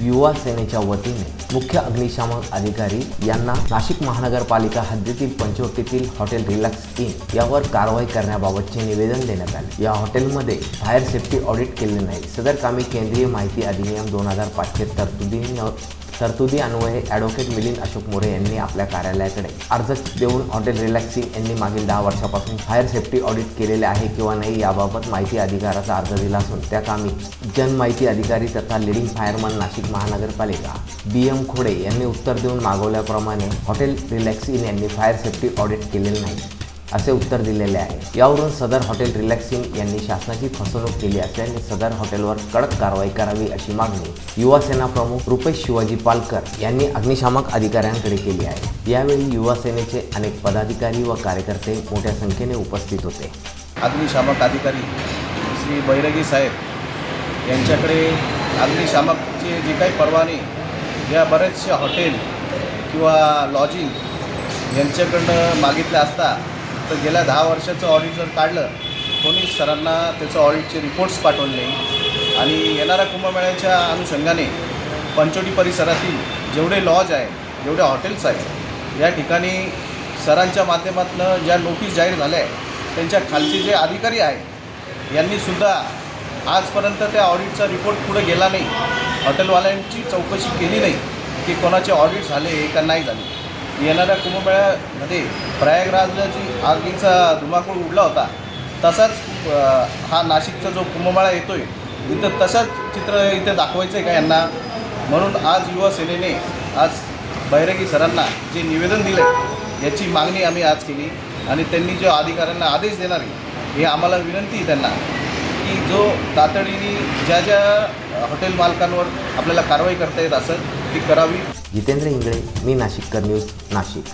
युवा सेनेच्या वतीने मुख्य अग्निशामक अधिकारी यांना नाशिक महानगरपालिका हद्दीतील पंचवटीतील हॉटेल रिलॅक्स इन यावर कारवाई करण्याबाबतचे निवेदन देण्यात आले. या हॉटेलमध्ये फायर सेफ्टी ऑडिट केले नाही. सदर कामी केंद्रीय माहिती अधिनियम दोन हजार पाचशे तरतुदी तरतुदी अन्वये ॲडव्होकेट मिलिंद अशोक मोरे यांनी आपल्या कार्यालयाकडे अर्ज देऊन हॉटेल रिलॅक्सिंग यांनी मागील दहा वर्षापासून फायर सेफ्टी ऑडिट केलेले आहे किंवा नाही याबाबत माहिती अधिकाराचा अर्ज दिला असून त्या कामी जन माहिती अधिकारी तथा लिडिंग फायरमन नाशिक महानगरपालिका. बी. एम. खोडे यांनी उत्तर देऊन मागवल्याप्रमाणे हॉटेल रिलॅक्स इन यांनी फायर सेफ्टी ऑडिट केलेले नाही असे उत्तर दिलेले आहे. यावरून सदर हॉटेल रिलॅक्सिंग यांनी शासनाची फसवणूक केली असल्याने सदर हॉटेलवर कडक कारवाई करावी अशी मागणी युवा सेना प्रमुख रुपेश शिवाजी पालकर यांनी अग्निशामक अधिकाऱ्यांकडे केली आहे. यावेळी युवा सेनेचे अनेक पदाधिकारी व कार्यकर्ते मोठ्या संख्येने उपस्थित होते. अग्निशामक अधिकारी श्री बैरगी साहेब यांच्याकडे अग्निशामकचे जे काही परवाने या बरेचसे हॉटेल किंवा लॉजिंग यांच्याकडनं मागितलं असता तर गेल्या दहा वर्षाचं ऑडिट जर काढलं कोणीच सरांना त्याचं ऑडिटचे रिपोर्ट्स पाठवले नाही. आणि येणाऱ्या कुंभमेळ्याच्या अनुषंगाने पंचोटी परिसरातील जेवढे लॉज आहे जेवढे हॉटेल्स आहेत या ठिकाणी सरांच्या माध्यमातून ज्या नोटीस जाहीर झाल्या आहेत त्यांच्या खालचे जे अधिकारी आहेत यांनीसुद्धा आजपर्यंत त्या ऑडिटचा रिपोर्ट पुढे गेला नाही. हॉटेलवाल्यांची चौकशी केली नाही की कोणाचे ऑडिट झाले का नाही झाले. येणाऱ्या कुंभमेळ्यामध्ये प्रयागराजला जी आगीचा धुमाकूळ उडला होता. तसाच हा नाशिकचा जो कुंभमेळा येतो आहे इथं तसंच चित्र इथे दाखवायचं आहे का यांना? म्हणून आज युवा सेनेने आज बैरगी सरांना जे निवेदन दिलं आहे याची मागणी आम्ही आज केली आणि त्यांनी जो अधिकाऱ्यांना आदेश देणार आहे हे आम्हाला विनंती आहे त्यांना. की जो तातडीने ज्या ज्या हॉटेल मालकांवर आपल्याला कारवाई करता येत असेल ती करावी. जितेंद्र इंगळे मी नाशिककर न्यूज नाशिक.